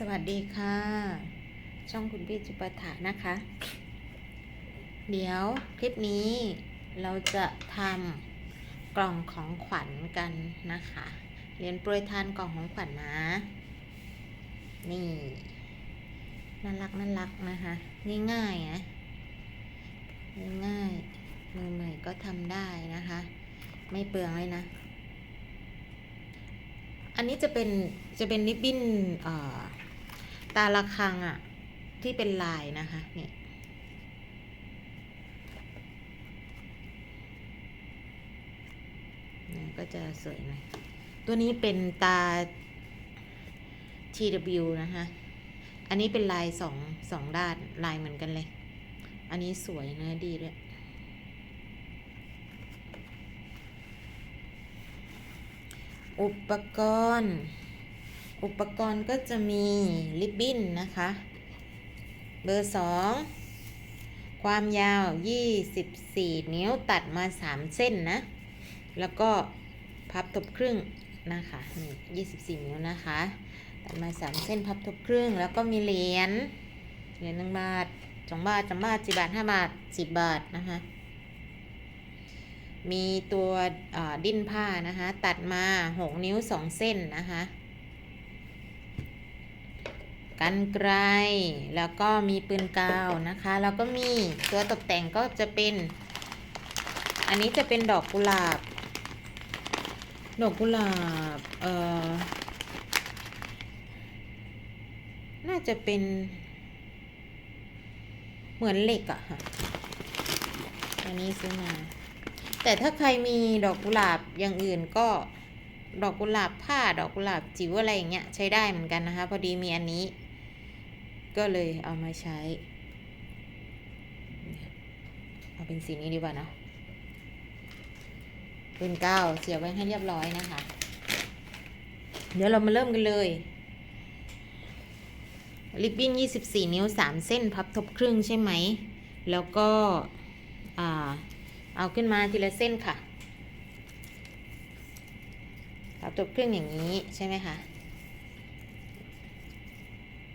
สวัสดีค่ะ ช่องคุณพี่จุปถานะคะ เดี๋ยวคลิปนี้เราจะทำกล่องของขวัญกันนะคะ เรียนโปรยทานกล่องของขวัญนะนี่น่ารักน่ารักนะคะง่ายๆนะง่ายมือใหม่ก็ทำได้นะคะ ไม่เปลืองเลยนะ อันนี้จะเป็นจะเป็นริบบิ้นเอ่อ ตาละคังอะ่ะ ที่เป็นลายนะคะเนี่ยเนี่ยก็จะสวยหน่อยตัวนี้เป็นตา TW นะคะ อันนี้เป็นลายสองสองด้านลายเหมือนกันเลย อันนี้สวยเนื้อดีด้วย อุปกรณ์ อุปกรณ์ก็จะมีลิปบิ้นนะคะ เบอร์ 2 ความยาว 24 นิ้วตัดมา 3 เส้นนะ แล้วก็พับทบครึ่งนะคะนี่24 นิ้วนะคะ ตัดมา 3 เส้นพับทบครึ่ง แล้วก็มีเหรียญ เหรียญหนึ่งบาทสองบาทสามบาทสี่บาทห้าบาทสิบบาทนะคะ มีตัวดิ้นผ้านะคะ ตัดมา6นิ้ว2เส้นนะคะ กันไกล แล้วก็มีปืนกาวนะคะ แล้วก็มีตัวตกแต่งก็จะเป็น อันนี้จะเป็นดอกกุหลาบ ดอกกุหลาบ เอ่อ น่าจะเป็นเหมือนเหล็กอะค่ะ อันนี้ซื้อมา แต่ถ้าใครมีดอกกุหลาบอย่างอื่นก็ดอกกุหลาบผ้าดอกกุหลาบจิ๋วอะไรอย่างเงี้ยใช้ได้เหมือนกันนะคะ พอดีมีอันนี้ ก็เลยเอามาใช้ เอาเป็นสีนี้ดีกว่าเนาะเป็นก้าวเสียบไว้ให้เรียบร้อยนะคะ เดี๋ยวเรามาเริ่มกันเลยริบบิ้น24 นิ้ว 3 เส้นพับทบครึ่งใช่ไหม แล้วก็เอาขึ้นมาทีละเส้นค่ะ พับทบครึ่งอย่างนี้ใช่ไหมคะ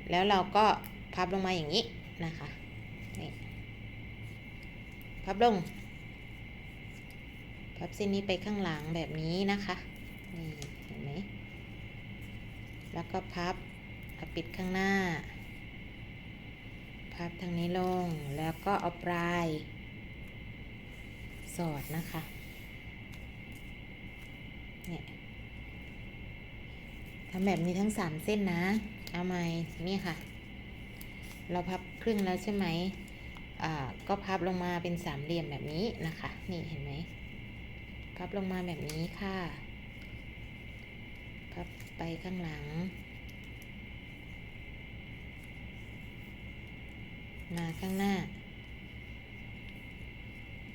แล้วเราก็ พับลงมาอย่างนี้นะคะนี่พับลง พับเส้นนี้ไปข้างหลังแบบนี้นะคะนี่เห็นไหมแล้วก็พับปิดข้างหน้า พับทางนี้ลงแล้วก็เอาปลาย สอดนะคะเนี่ยทำแบบนี้ทั้งสามเส้นนะ เอาไหมนี่ค่ะ เราพับครึ่งแล้วใช่ไหมอ่าก็พับลงมาเป็นสามเหลี่ยมแบบนี้นะคะ นี่เห็นไหมพับลงมาแบบนี้ค่ะ พับไปข้างหลัง มาข้างหน้า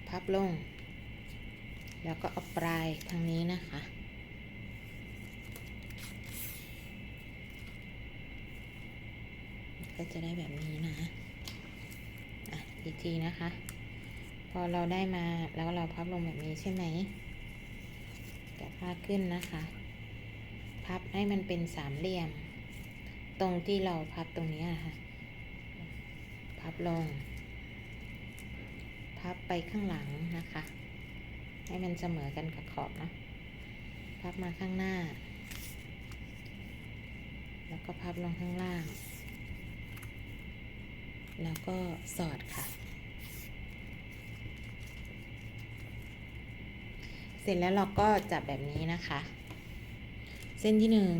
พับลง แล้วก็เอาปลายทางนี้นะคะ ก็จะได้แบบนี้นะอะอีกทีนะคะ พอเราได้มาแล้วเราพับลงแบบนี้ใช่ไหมแกะผ้าขึ้นนะคะ พับให้มันเป็นสามเหลี่ยม ตรงที่เราพับตรงนี้นะคะพับลง พับไปข้างหลังนะคะ ให้มันเสมอกันกับขอบนะพับมาข้างหน้า แล้วก็พับลงข้างล่าง แล้วก็สอดค่ะ เสร็จแล้วเราก็จับแบบนี้นะคะ เส้นที่หนึ่ง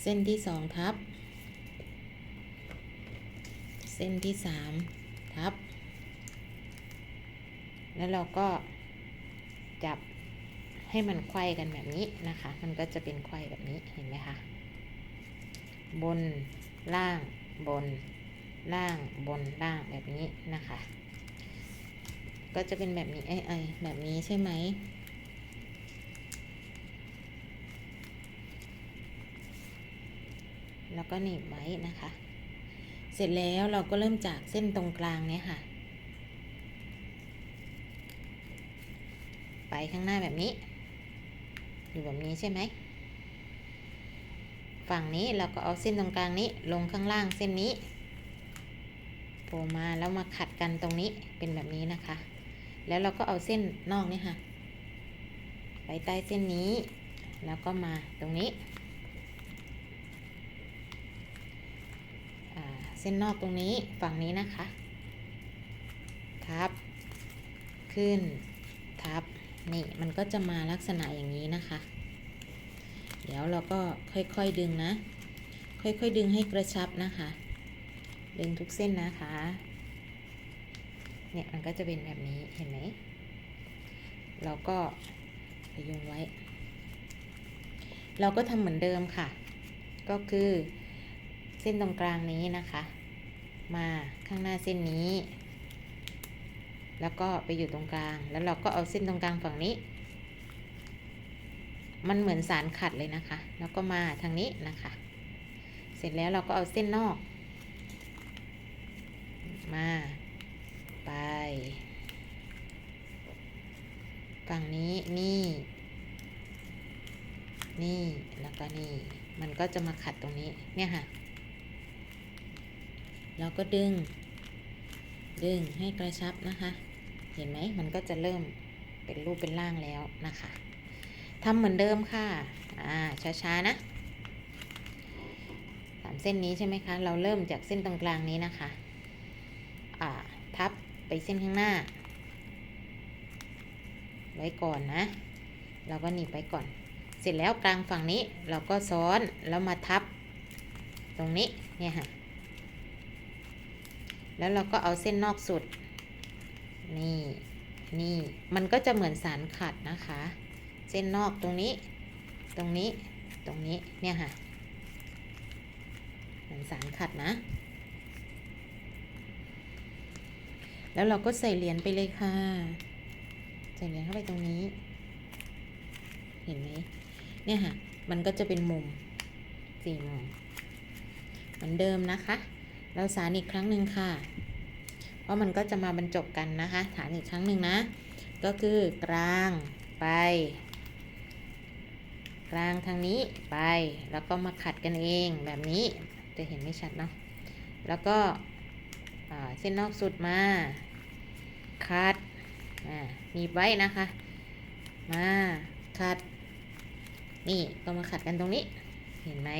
เส้นที่สองทับ เส้นที่สามทับ แล้วเราก็จับให้มันไขว้กันแบบนี้นะคะ มันก็จะเป็นไขว้แบบนี้ เห็นไหมคะ บน ล่างบน ล่างบนล่างแบบนี้นะคะ ก็จะเป็นแบบนี้ไอ้ไอ้แบบนี้ใช่ไหมแล้วก็หนีบไว้นะคะ เสร็จแล้วเราก็เริ่มจากเส้นตรงกลางเนี่ยค่ะ ไปข้างหน้าแบบนี้ อยู่แบบนี้ใช่ไหม ฝั่งนี้เราก็เอาเส้นตรงกลางนี้ลงข้างล่างเส้นนี้โผล่มาแล้วมาขัดกันตรงนี้เป็นแบบนี้นะคะ แล้วเราก็เอาเส้นนอกนี่ค่ะไปใต้เส้นนี้ แล้วก็มาตรงนี้เส้นนอกตรงนี้ฝั่งนี้นะคะ ทับ ขึ้น ทับ นี่มันก็จะมาลักษณะอย่างนี้นะคะ เดี๋ยวเราก็ค่อยๆดึงนะ ค่อยๆดึงให้กระชับนะคะ ดึงทุกเส้นนะคะ เนี่ยมันก็จะเป็นแบบนี้เห็นไหม เราก็พยุงไว้ เราก็ทำเหมือนเดิมค่ะ ก็คือเส้นตรงกลางนี้นะคะ มาข้างหน้าเส้นนี้ แล้วก็ไปอยู่ตรงกลาง แล้วเราก็เอาเส้นตรงกลางฝั่งนี้ มันเหมือนสารขัดเลยนะคะ แล้วก็มาทางนี้นะคะ เสร็จแล้วเราก็เอาเส้นนอก มา ไปฝั่งนี้นี่ นี่แล้วก็นี่ มันก็จะมาขัดตรงนี้เนี่ยค่ะ แล้วก็ดึง ดึงให้กระชับนะคะ เห็นไหมมันก็จะเริ่มเป็นรูปเป็นร่างแล้วนะคะ ทำเหมือนเดิมค่ะ อ่า ช้า ๆ นะสามเส้นนี้ใช่ไหมคะ เราเริ่มจากเส้นตรงกลางนี้นะคะ อ่า ทับไปเส้นข้างหน้า ไว้ก่อนนะ เราก็หนีบไว้ก่อน เสร็จแล้วกลางฝั่งนี้เราก็ซ้อนแล้วมาทับ ตรงนี้ เนี่ยค่ะ แล้วเราก็เอาเส้นนอกสุด นี่ นี่ มันก็จะเหมือนสารขัดนะคะ เส้นนอกตรงนี้ ตรงนี้ ตรงนี้ เนี่ยค่ะเหมือนสารขัดนะ แล้วเราก็ใส่เหรียญไปเลยค่ะ ใส่เหรียญเข้าไปตรงนี้ เห็นไหม เนี่ยค่ะ มันก็จะเป็นมุมสี่มุมเหมือนเดิมนะคะ เราสารอีกครั้งหนึ่งค่ะ เพราะมันก็จะมาบรรจบกันนะคะ ฐานอีกครั้งหนึ่งนะ ก็คือกลางไป กลางทางนี้ไป แล้วก็มาขัดกันเองแบบนี้จะเห็นไม่ชัดเนาะแล้วก็เส้นนอกสุดมาคัดอ่าหนีบไว้นะคะ มาขัด นี่ก็มาขัดกันตรงนี้ เห็นไหม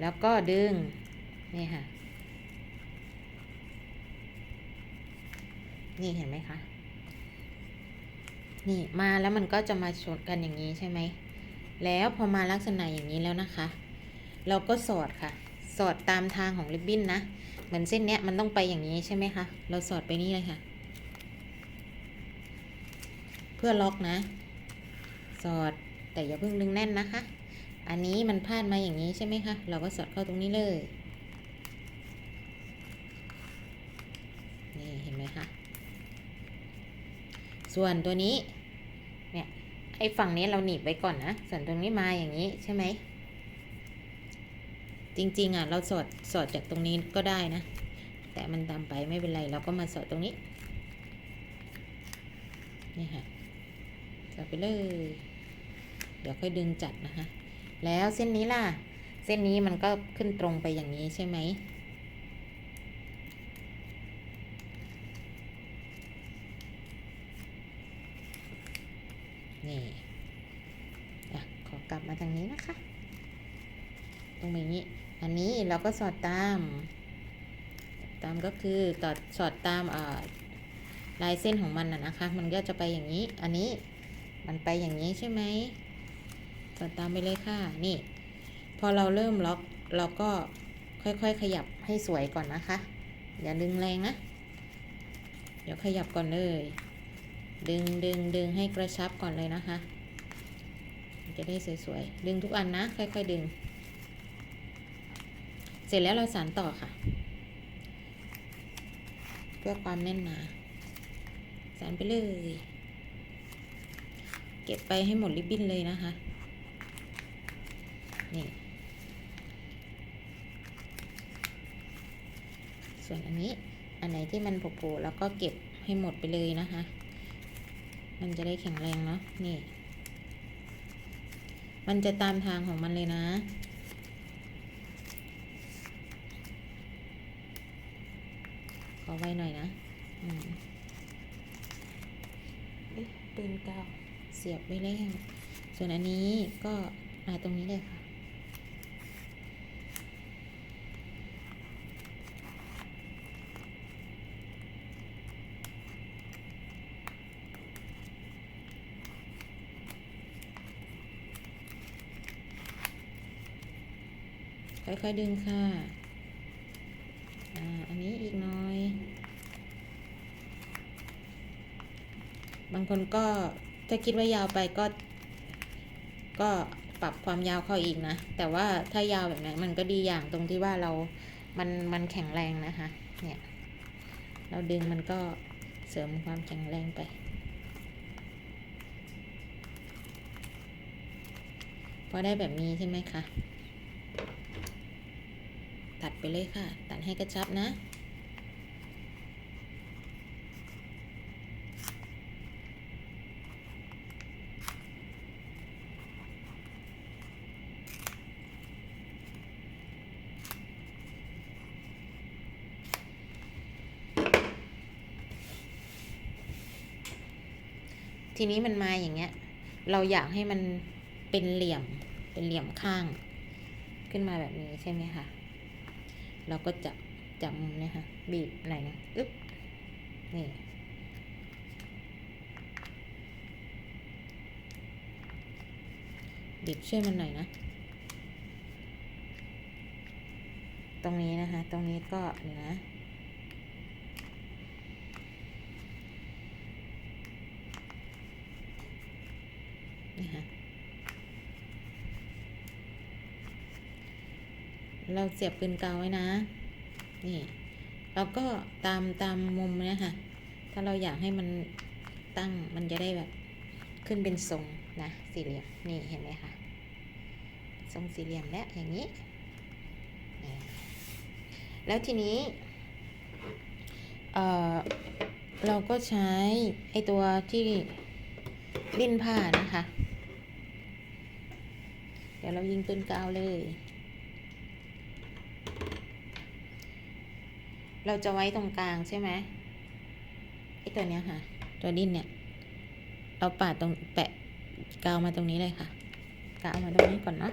แล้วก็ดึง นี่ค่ะ นี่เห็นไหมคะ นี่มาแล้วมันก็จะมาชนกันอย่างนี้ใช่ไหม แล้วพอมาลักษณะอย่างนี้แล้วนะคะ เราก็สอดค่ะ สอดตามทางของริบบิ้นนะ เหมือนเส้นเนี้ยมันต้องไปอย่างนี้ใช่ไหมคะ เราสอดไปนี่เลยค่ะ เพื่อล็อกนะ สอดแต่อย่าเพิ่งดึงแน่นนะคะ อันนี้มันพลาดมาอย่างนี้ใช่ไหมคะ เราก็สอดเข้าตรงนี้เลย นี่เห็นไหมคะ ส่วนตัวนี้ อ้ฝั่งนี้เราหนีบไว้ก่อนนะ ส่วนตรงนี้มาอย่างนี้ใช่ไหม จริงๆอะเราสอดสอดจากตรงนี้ก็ได้นะ แต่มันตามไปไม่เป็นไรเราก็มาสอดตรงนี้ นี่ค่ะสอดไปเลย เดี๋ยวค่อยดึงจัดนะคะ แล้วเส้นนี้ล่ะ เส้นนี้มันก็ขึ้นตรงไปอย่างนี้ใช่ไหม นี่อะขอกลับมาทางนี้นะคะ ตรงนี้ อันนี้เราก็สอดตาม ตามก็คือต่อสอดตามลายเส้นของมันนะนะคะ มันก็จะไปอย่างนี้ อันนี้มันไปอย่างนี้ใช่ไหมสอดตามไปเลยค่ะ นี่ พอเราเริ่มล็อกเราก็ค่อยๆ ขยับให้สวยก่อนนะคะ อย่าดึงแรงนะ เดี๋ยวขยับก่อนเลย ดึงดึงดึงให้กระชับก่อนเลยนะคะ จะได้สวยๆ ดึงทุกอันนะ ค่อยๆดึง เสร็จแล้วเราสานต่อค่ะ เพื่อความแน่นหนา สานไปเลย เก็บไปให้หมดริบบิ้นเลยนะคะ นี่ ส่วนอันนี้ อันไหนที่มันโผล่ๆแล้วก็เก็บให้หมดไปเลยนะคะ มันจะได้แข็งแรงเนาะนี่ มันจะตามทางของมันเลยนะขอไว้หน่อยนะอืมปืนเก่าเสียบไว้แล้วส่วนอันนี้ก็มาตรงนี้เลยค่ะ ค่อยๆดึงค่ะ อ่า อันนี้อีกหน่อย บางคนก็ถ้าคิดว่ายาวไปก็ ก็ปรับความยาวเข้าอีกนะ แต่ว่าถ้ายาวแบบนั้นมันก็ดีอย่างตรงที่ว่าเรา มัน มันแข็งแรงนะคะ เนี่ย เราดึงมันก็เสริมความแข็งแรงไปพอได้แบบนี้ใช่ไหมคะ ตัดไปเลยค่ะ ตัดให้กระชับนะ ทีนี้มันมาอย่างเงี้ย เราอยากให้มันเป็นเหลี่ยม เป็นเหลี่ยมข้าง ขึ้นมาแบบนี้ใช่ไหมคะ เราก็จับจับมุมเนี่ยค่ะ บีบอะไรนะอึ๊บนี่บีบช่วยมันหน่อยนะ ตรงนี้นะคะ ตรงนี้ก็เดี๋ยวนะ นี่ค่ะ เราเสียบปืนกาวไว้นะ นี่ เราก็ตามตามมุมเนี่ยค่ะถ้าเราอยากให้มันตั้งมันจะได้แบบขึ้นเป็นทรงนะสี่เหลี่ยม นี่เห็นไหมคะ ทรงสี่เหลี่ยมแล้วอย่างนี้ แล้วทีนี้ เอ่อ เราก็ใช้ไอตัวที่ดิ้นผ้านะคะ เดี๋ยวเรายิงปืนกาวเลย เราจะไว้ตรงกลางใช่ไหมไอตัวเนี้ยค่ะ ตัวดิ้นเนี่ย เราปาดตรงแปะกาวมาตรงนี้เลยค่ะ กาวมาตรงนี้ก่อนเนาะ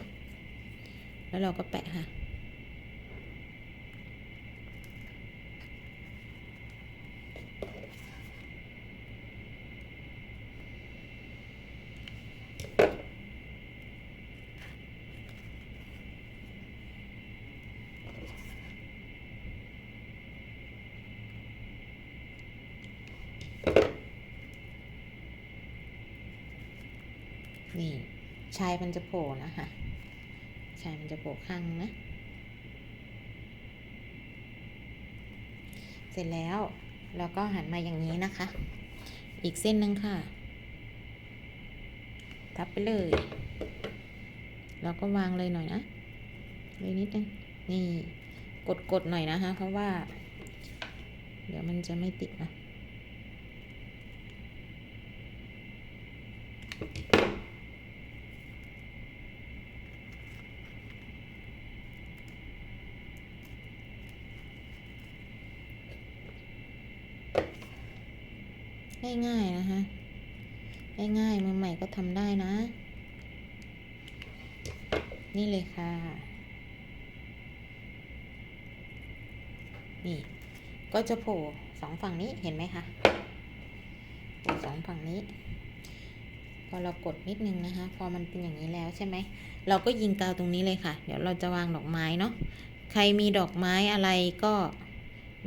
แล้วเราก็แปะค่ะ นี่ชายมันจะโผล่นะคะชายมันจะโผล่ข้างนะ เสร็จแล้วเราก็หันมาอย่างนี้นะคะ อีกเส้นหนึ่งค่ะ ทับไปเลย เราก็วางเลยหน่อยนะเลยนิดนึงนี่กดกดหน่อยนะคะ เพราะว่า เดี๋ยวมันจะไม่ติดนะ ง่ายๆนะคะง่ายๆมือใหม่ก็ทำได้นะ นี่เลยค่ะ นี่ ก็จะโผล่สองฝั่งนี้เห็นไหมคะโผล่สองฝั่งนี้ พอเรากดนิดนึงนะคะ พอมันเป็นอย่างนี้แล้วใช่ไหม เราก็ยิงกาวตรงนี้เลยค่ะ เดี๋ยวเราจะวางดอกไม้เนาะ ใครมีดอกไม้อะไรก็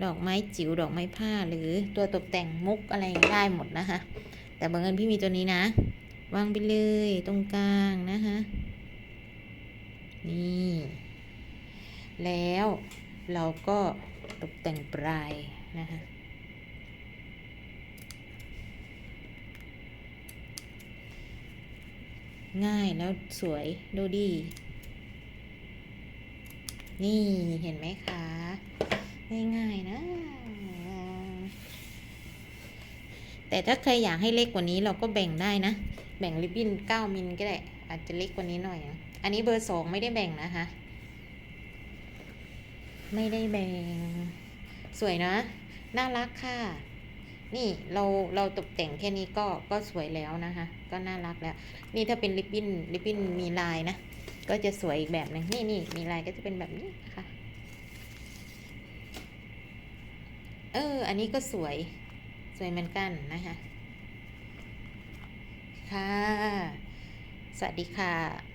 ดอกไม้จิ๋วดอกไม้ผ้าหรือตัวตกแต่งมุกอะไรได้หมดนะคะ แต่บังเอิญพี่มีตัวนี้นะ วางไปเลยตรงกลางนะคะนี่ แล้วเราก็ตกแต่งปลายนะคะง่ายแล้วสวยดูดี นี่เห็นไหมคะ ง่ายๆนะ แต่ถ้าใครอยากให้เล็กกว่านี้เราก็แบ่งได้นะ แบ่งริบบิ้น9มิลก็ได้ อาจจะเล็กกว่านี้หน่อยนะอันนี้เบอร์สองไม่ได้แบ่งนะคะ ไม่ได้แบ่ง สวยนะ น่ารักค่ะ นี่เราเราตกแต่งแค่นี้ก็ก็สวยแล้วนะคะ ก็น่ารักแล้ว นี่ถ้าเป็นริบบิ้นริบบิ้นมีลายนะ ก็จะสวยอีกแบบหนึ่งนี่นี่มีลายก็จะเป็นแบบนี้นะค่ะ เออ อันนี้ก็สวย สวยเหมือนกันนะคะ ค่ะ สวัสดีค่ะ